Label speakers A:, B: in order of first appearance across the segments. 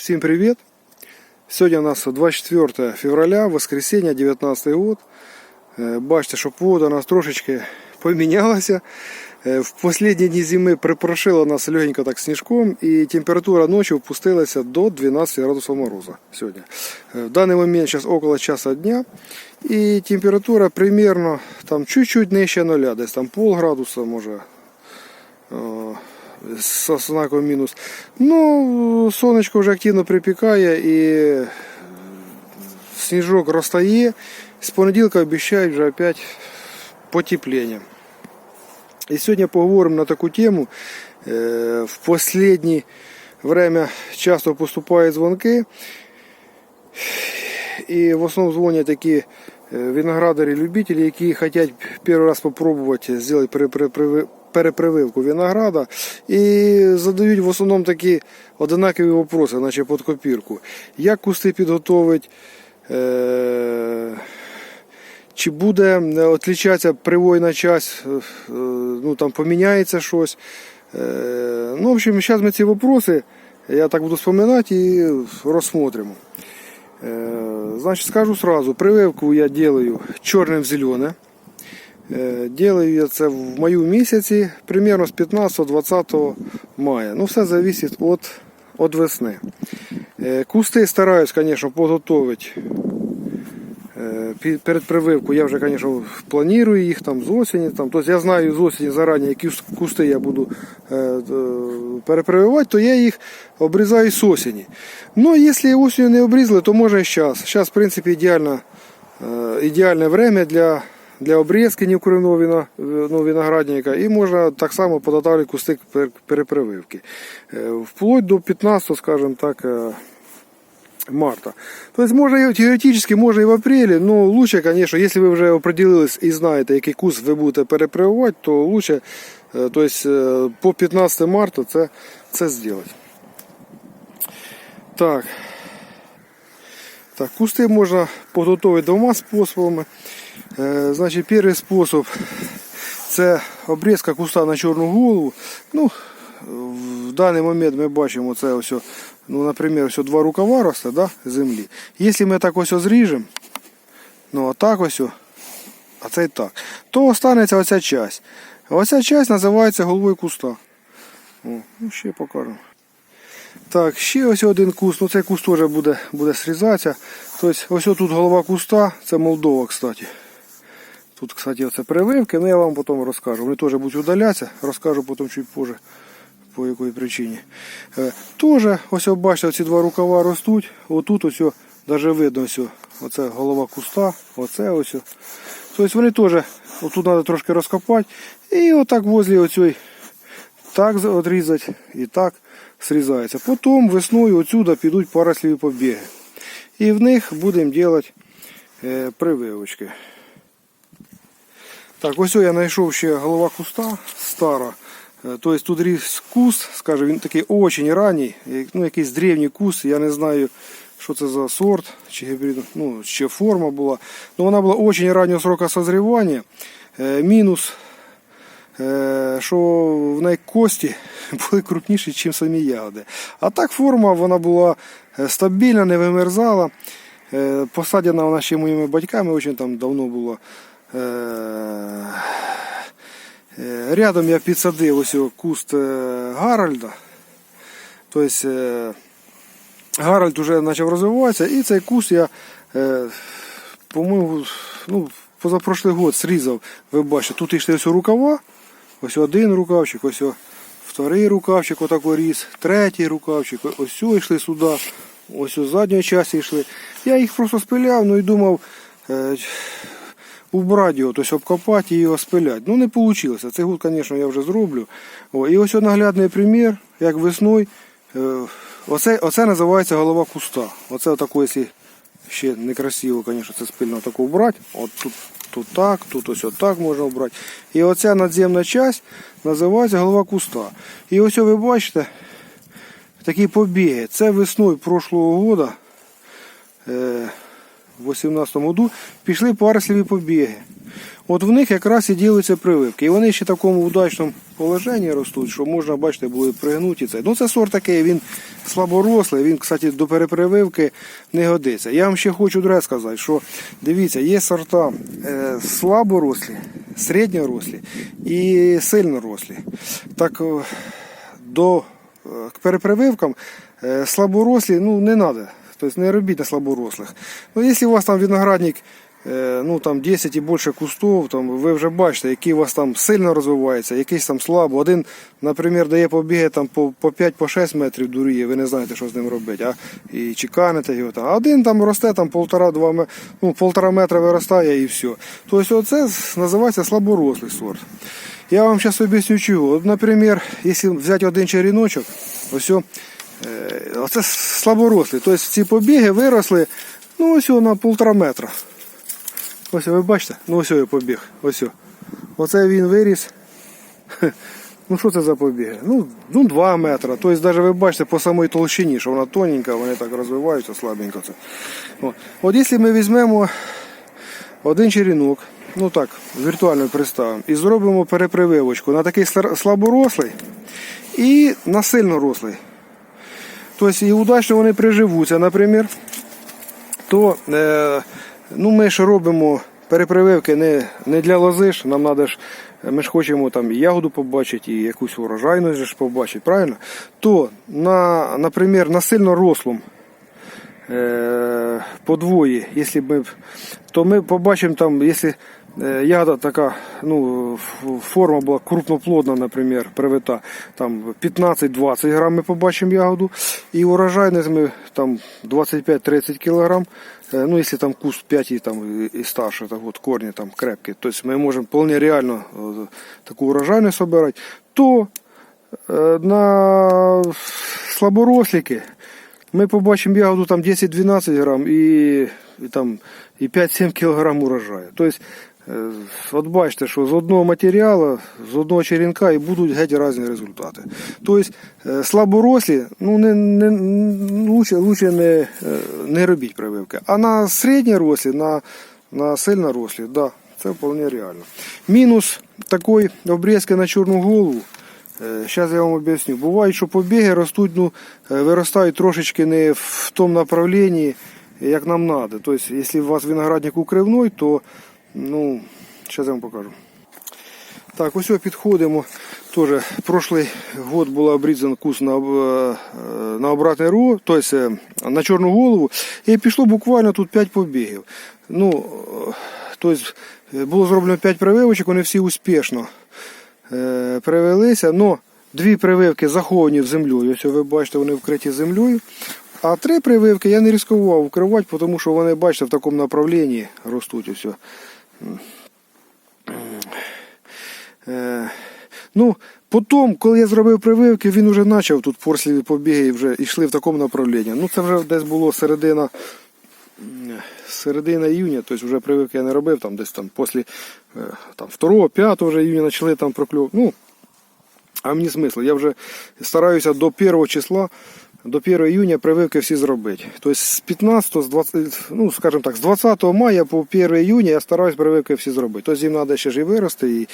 A: Всем привет! Сегодня у нас 24 февраля, воскресенье, 19 год. Е, Бачите, що погода у нас трошечки помінялася. Е, В последні дні зими припорошило нас легенько так сніжком і температура ночі опустилася до 12 градусів мороза сьогодні. Е, В даний момент зараз около часа дня і температура примерно там чуть-чуть нижче нуля, десь там пол градуса може з знаком мінус. Ну, сонечко вже активно припікає і сніжок розтає. З понеділка обіцяють вже опять потепління. І сьогодні поговоримо на таку тему. Е, В останнє время часто поступають дзвонки. І в основному дзвонять такі е, виноградарі-любителі, які хочуть перший раз спробувати зробити перепрививку винограда. І задають в основному такі одинакові вопроси, наче під копірку. Як кусти підготовити? Е- чи буде е, відрізнятися привойна часть, е, ну там поміняється щось. Ну, в общем, зараз ми ці вопроси, я так буду вспоминати і розсмотримо. Э, Значит, скажу сразу, прививку я делаю черным в зелене. Э, Делаю я це в маю місяці, примерно з 15-20 мая. Ну, все зависит от, от весни. Е, Кусти стараюсь, конечно, підготовити Е, перед прививкою. Я вже, звісно, планую їх там з осені. Там. Тобто я знаю з осені зарані, які кусти я буду е, е, перепрививати, то я їх обрізаю з осені. Ну, якщо осінню не обрізали, то можна і зараз. Зараз, в принципі, ідеально, е, ідеальне время для, для обрізки невкоренного віно, ну, виноградника. І можна так само подготавлювати кусти перепрививки. Е, Вплоть до 15, скажімо так, е, марта. То есть можно теоретически, можно в апреле, но лучше, конечно, если вы уже определились и знаете, який курс ви будете перепрививати, то лучше е, то есть, е, по 15 марта це, це зробити. Так. Так, кусти можна підготувати двома способами. Е, Значить, перший спосіб це обрізка куста на чорну голову. Ну, в даний момент ми бачимо це ось, ну, наприклад, ось два рукава росте, да, землі. Якщо ми так ось зріжемо, ну отак ось, а це і так, то останеться оця часть. Оця часть називається головою куста. О, ну ще покажемо. Так, ще ось один куст, ну цей куст теж буде, буде срізатися. Тобто ось тут голова куста, це Молдова, кстати. Тут, кстати, оце прививки, ну я вам потім розкажу. Вони теж будуть удалятися, розкажу потім чуть позже, по якій причині. Е, Теж, ось бачите, оці два рукава ростуть. Отут ось, даже видно, ось, оце голова куста, оце ось. Тобто вони теж, отут треба трошки розкопати. І отак возле оцій так відрізати і так срізається. Потім весною отсюда підуть паросліві побіги. І в них будемо робити е, прививочки. Так, ось я знайшов ще голова куста стара. Тобто тут ріс куст, скажу, він такий очень ранній, ну якийсь древній куст, я не знаю, що це за сорт, чи гібрид, ну, ще форма була. Ну, вона була очень раннього срока созрівання. Е, Мінус, е, що в неї кості були крупніші, ніж самі ягоди. А так форма вона була стабільна, не вимерзала. Посадена вона ще моїми батьками, дуже там давно було. Е, е, Рядом я підсадив ось куст е, Гарольда. Тобто Гарольд вже почав розвиватися, і цей куст я, по-моєму, ну, позапрошлий год зрізав. Ви бачите, тут йшли ось рукава, ось один рукавчик, ось вторий рукавчик, отако ріс, третій рукавчик, ось йшли сюди, ось з задньої частини йшли. Я їх просто спиляв, ну і думав. Убрати його, тобто обкопати і його спиляти. Ну не вийшло. Цей год, звісно, я вже зроблю. О, і ось наглядний примір, як весною. Е, оце, оце називається голова куста. Оце отако, якщо ще некрасиво, звісно, це спильно таку вбрати. От тут, тут так, тут ось отак можна вбрати. І оця надземна часть називається голова куста. І ось ви бачите такі побіги. Це весною прошлого года. В 18-му году пішли парисліві побіги. От в них якраз і ділиться прививки. І вони ще в такому удачному положенні ростуть, що можна, бачите, були пригнуті це. Ну це сорт такий, він слаборослий, він, кстати, до перепрививки не годиться. Я вам ще хочу друге сказати, що дивіться, є сорта е, слаборослі, середньорослі і сильнорослі. Так е, до е, к перепрививкам е, слаборослі ну, не треба. Тобто не робіть на слаборослих. Ну, якщо у вас там виноградник е, ну, там 10 і більше кустов, там, ви вже бачите, який у вас там сильно розвивається, якийсь там слабо. Один, наприклад, дає побіги там, по, по 5-6 метрів дуріє, ви не знаєте, що з ним робити. А, і чеканите його там. Один там росте там полтора-два ну, полтора метра виростає і все. Тобто оце називається слаборослий сорт. Я вам зараз об'ясню чого. От, наприклад, якщо взяти один черіночок, ось оце слаборослий. Тобто ці побіги виросли ну, ось на полтора метра. Ось ви бачите? Ну ось я побіг. Ось. Оце він виріс. Ну що це за побіги? Ну, ну 2 метри. Тобто навіть ви бачите по самій толщині, що вона тоненька, вони так розвиваються слабенько. Це. От. От якщо ми візьмемо один черенок, ну так, віртуально представимо, і зробимо перепрививочку на такий слаборослий і на сильнорослий. Тобто і удачно вони приживуться, наприклад, то е, ну, ми ж робимо перепрививки не, не для лози нам треба ж, ми ж хочемо там і ягоду побачити, і якусь урожайність ж побачити, правильно? То, на, наприклад, на сильно рослому е, подвої, якщо ми, то ми побачимо там, якщо ягода така, ну, форма була крупноплодна, наприклад, привита, там 15-20 грам ми побачимо ягоду, і урожайність ми там 25-30 кілограм, Е, ну, якщо там куст 5 і, там, і старше, так от, корні там крепкі, тобто ми можемо вполне реально е, таку урожайність собирати, то е, на слаборосліки ми побачимо ягоду там 10-12 грам і, і, там, і 5-7 кілограм урожаю. Тобто, е, от бачите, що з одного матеріалу, з одного черенка і будуть геть різні результати. Тобто е, слаборослі, ну не, не, лучше, лучше не, е, не робіть прививки. А на середні рослі, на, на сильно рослі, да, це вполне реально. Мінус такої обрізки на чорну голову. Зараз я вам об'ясню. Буває, що побіги ростуть, ну, е, виростають трошечки не в тому направленні, як нам треба. Тобто, якщо у вас виноградник укривной, то ну, зараз я вам покажу. Так, ось підходимо. Тоже прошлый год был обрізан кус на, е, на обратний ро, тобто е, на чорну голову, і пішло буквально тут 5 побігів. Ну, е, тобто, було зроблено 5 прививочок, вони всі успішно привелися. Но дві прививки заховані в землю. Ось ви бачите, вони вкриті землею. А три прививки я не ризикував вкривати, тому що вони, бачите, в такому направленні ростуть. Ось. Е, ну, потім, коли я зробив прививки, він вже почав тут порсліві побіги і вже йшли в такому направленні. Ну, це вже десь було середина, середина іюня, тобто вже прививки я не робив, там десь там після е, там, 2-5 вже іюня почали там прокльов. Ну, а мені смисл, я вже стараюся до 1 числа, до 1 іюня прививки всі зробити. Тобто з 15, з 20, ну, скажімо так, з 20 мая по 1 іюня я стараюсь прививки всі зробити. Тобто їм треба ще ж і вирости, і,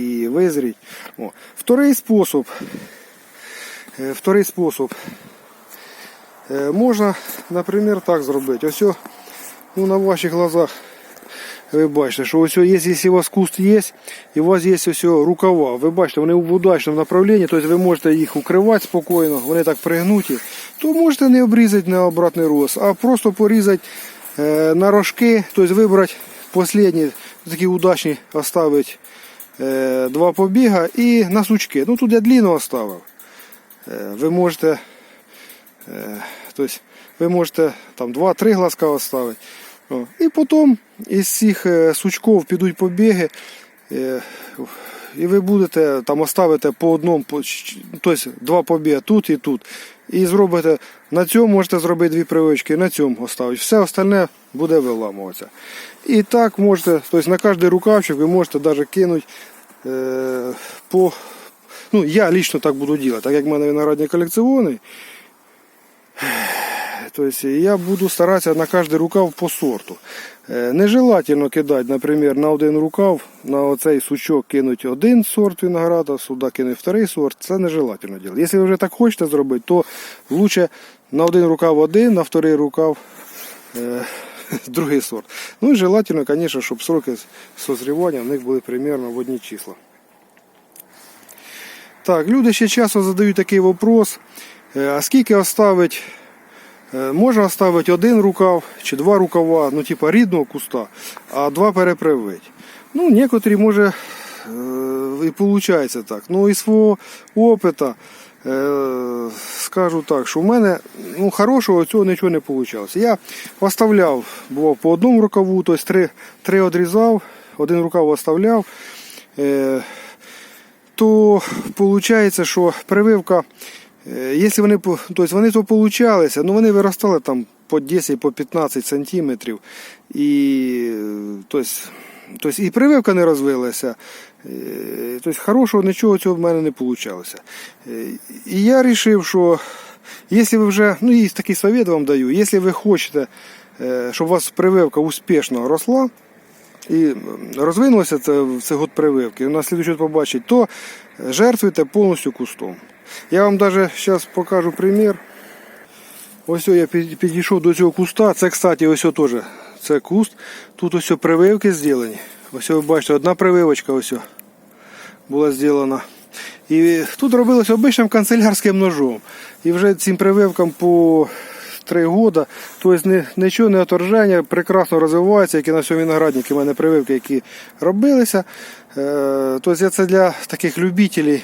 A: і визріти. О. Вторий спосіб. е, Вторий спосіб. Е, Можна, наприклад, так зробити. Ось, ну, на ваших глазах ви бачите, що ось якщо у вас куст є, і у вас є ось рукава. Ви бачите, вони в удачному направленні, тобто ви можете їх укривати спокійно, вони так пригнуті, то можете не обрізати на обратний роз, а просто порізати е, на рожки, тобто вибрати останні, такі удачні, оставити е, два побіга і на сучки. Ну тут я длинно оставив. Е, ви можете, тобто, ви можете там 2-3 глазка оставити. І потім із цих е, сучків підуть побіги, е, і ви будете там оставите по одному, тобто два побіги тут і тут. І зробите на цьому можете зробити дві привички, на цьому оставити. Все остальне буде виламуватися. І так можете, тобто на кожний рукавчик ви можете навіть кинути е, по. Ну, я лично так буду робити, так як в мене виноградник колекціонний, Тобто я буду старатися на кожен рукав по сорту. Е, Нежелательно кидати, наприклад, на один рукав, на оцей сучок кинуть один сорт винограда, сюди кинуть вторий сорт. Це нежелательно робити. Якщо ви вже так хочете зробити, то краще на один рукав один, на вторий рукав е, другий сорт. Ну і желательно, звісно, щоб сроки созрівання в них були примерно в одні числа. Так, люди ще часто задають такий вопрос, е, а скільки оставить, можна оставити один рукав чи два рукава, ну типа рідного куста, а два перепривити. Ну, некоторі може е, і виходить так. Ну, із свого опита е, скажу так, що в мене ну, хорошого цього нічого не вийшло. Я оставляв, бував по одному рукаву, тобто три, три одрізав, один рукав оставляв. Е, то виходить, що прививка, е, якщо вони, тобто вони то получалися, ну вони виростали там по 10 по 15 сантиметрів. І, е, тобто, тобто і прививка не розвилася. е, Тобто хорошого нічого цього в мене не вийшло. І я вирішив, що якщо ви вже, ну і такий совет вам даю, якщо ви хочете, е, щоб у вас прививка успішно росла, і м, розвинулося це в цей год прививки, на слідуючий побачить, то жертвуйте повністю кустом. Я вам навіть зараз покажу примір. Ось я підійшов до цього куста. Це, кстати, ось теж це куст. Тут ось прививки зроблені. Ось ви бачите, одна прививочка ось була зроблена. І тут робилось обичним канцелярським ножом. І вже цим прививкам по три роки, тобто нічого не оторження, прекрасно розвивається, як і на всьому винограднику. У мене прививки, які робилися. Е, Тобто це для таких любителів,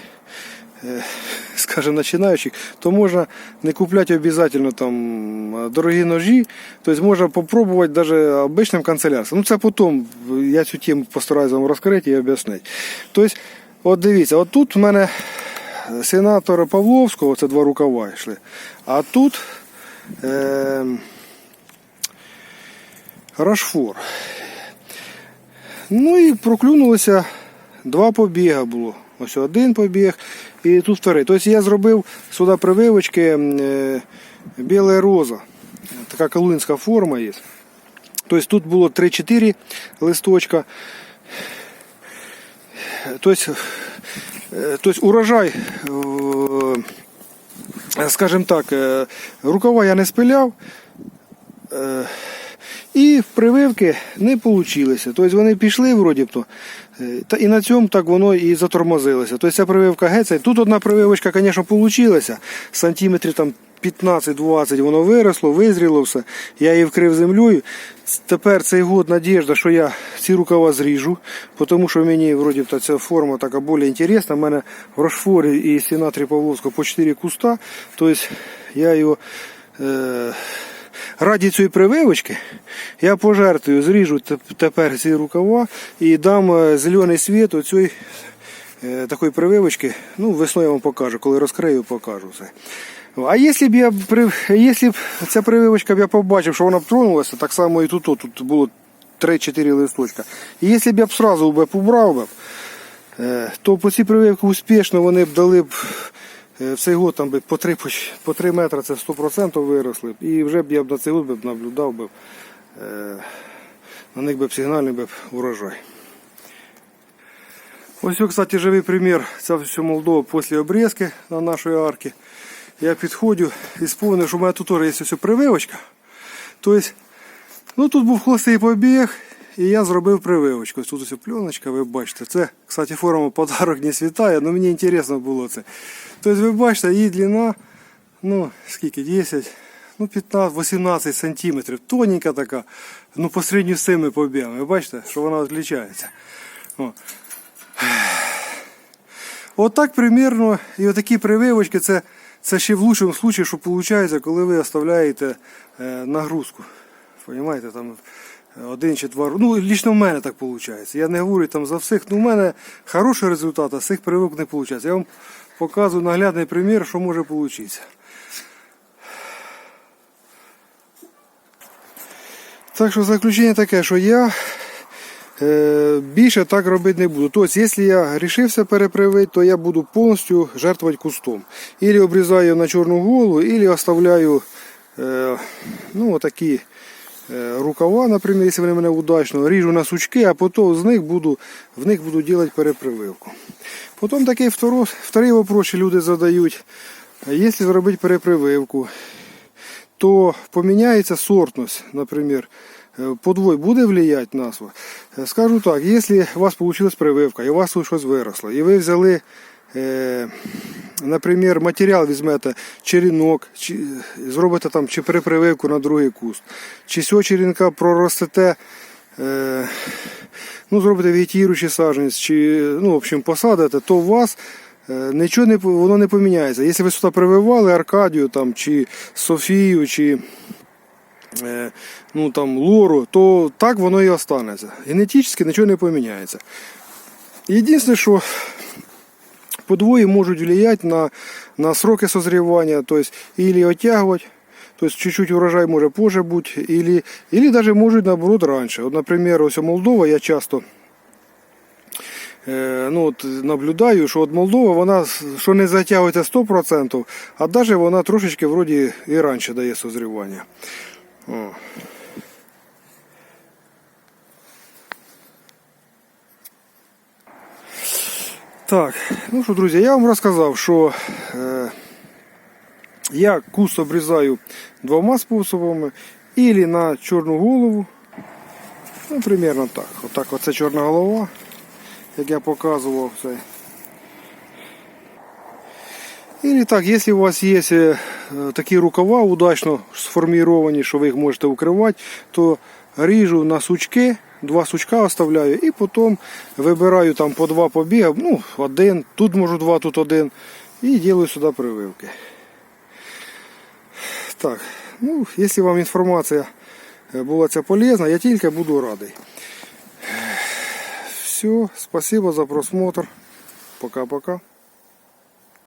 A: е, скажімо, починаючих, то можна не купляти обов'язково там дорогі ножі, тобто можна попробувати навіть обичним канцелярським. Ну це потім я цю тему постараюся вам розкрити і об'яснити. Тобто, от дивіться, от тут в мене сенатора Павловського, це два рукава йшли, а тут е, Рашфор. Ну і проклюнулося два побіга було. Ось один побіг і тут вторий. Тобто я зробив сюди прививочки е, біла роза. Така калинська форма є. Тобто тут було 3-4 листочка. Тобто, е, тобто урожай, е, скажімо так, рукава я не спиляв. І прививки не вийшло. Тобто вони пішли вроді б то. е, і на цьому так воно і затормозилося. Тобто ця прививка геться. Тут одна прививочка, звісно, вийшла. Сантиметрів там 15-20 воно виросло, визріло все. Я її вкрив землею. Тепер цей год надіжда, що я ці рукава зріжу, тому що мені вроді б ця форма така більш інтересна. У мене в Рошфорі і Сенатрі Павловського по 4 куста. Тобто я його. Е- Раді цієї прививочки я пожертвую, зріжу тепер ці рукава і дам е, зелений світ оцієї е, такої прививочки. Ну, весною я вам покажу, коли розкрию, покажу це. А якщо б я якщо б ця прививочка б я побачив, що вона б тронулася, так само і тут, тут було 3-4 листочка. І якщо б я б сразу б убрав е, то по цій прививці успішно вони б дали б е, цей год там би по 3, по 3 метри це 100% виросли. б. І вже б я б на цей год б наблюдав би, е, на них би сигнальний би урожай. Ось, кстати, живий примір. Це все Молдова після обрізки на нашої арки. Я підходжу і сповнив, що у мене тут теж є ось прививочка. Тобто, ну тут був холостий побіг, і я зробив прививочку. Тут ось пленочка, ви бачите. Це, кстати, форма подарок не світає, але мені інтересно було це. Тобто, ви бачите, її длина, ну, скільки, 10, ну 15-18 сантиметрів. Тоненька така, ну по середньо з цими побігами. Ви бачите, що вона відрізняється. О. От так примірно, і отакі прививочки, це, це ще в лучшому випадку, що виходить, коли ви оставляєте е, нагрузку. Понимаєте, там один чи два. Ну, лічно в мене так виходить. Я не говорю там за всіх, ну в мене хороший результат, а з цих прививок не виходить. Я вам показую наглядний примір, що може вийти. Так що заключення таке, що я Е, Більше так робити не буду. Тобто, якщо я рішився перепривити, то я буду повністю жертвувати кустом. Ілі обрізаю на чорну голову, ілі оставляю е, ну, отакі рукава, наприклад, якщо вони мене удачно, ріжу на сучки, а потім з них буду, в них буду робити перепрививку. Потім такий второ, вторий вопрос люди задають. Якщо зробити перепрививку, то поміняється сортність, наприклад, е, подвой буде влиять на? Е, Скажу так, якщо у вас вийшла прививка, і у вас щось виросло, і ви взяли, е, наприклад, матеріал візьмете черенок, чи, зробите там чи перепрививку на другий куст, чи з цього черенка проростете, е, ну, зробите вегетіруючий саджанець, чи ну, в общем, посадите, то у вас е, нічого не, воно не поміняється. Якщо ви сюди прививали Аркадію там, чи Софію, чи е, ну, там, Лору, то так воно і останеться. Генетично нічого не поміняється. Єдине, що подвої можуть влиять на, на сроки созрівання, то есть, или оттягувати, то есть чуть-чуть урожай може позже бути, или, или даже можуть наоборот раніше. От, наприклад, ось Молдова я часто е, ну, от, наблюдаю, що от Молдова вона що не затягується 100%, а навіть вона трошечки вроді і раніше дає созрівання. О. Так, ну що, друзі, я вам розказав, що е, я куст обрізаю двома способами. Ілі на чорну голову. Ну, примерно так. Отак оце чорна голова, як я показував це. Или так, якщо у вас є е, такі рукава удачно сформіровані, що ви їх можете укривати, то ріжу на сучки, два сучка оставляю і потім вибираю там по два побіга, ну, один, тут можу два, тут один, і ділю сюди прививки. Так, ну, якщо вам інформація е, була ця полезна, я тільки буду радий. Все, спасибо за просмотр. Пока-пока.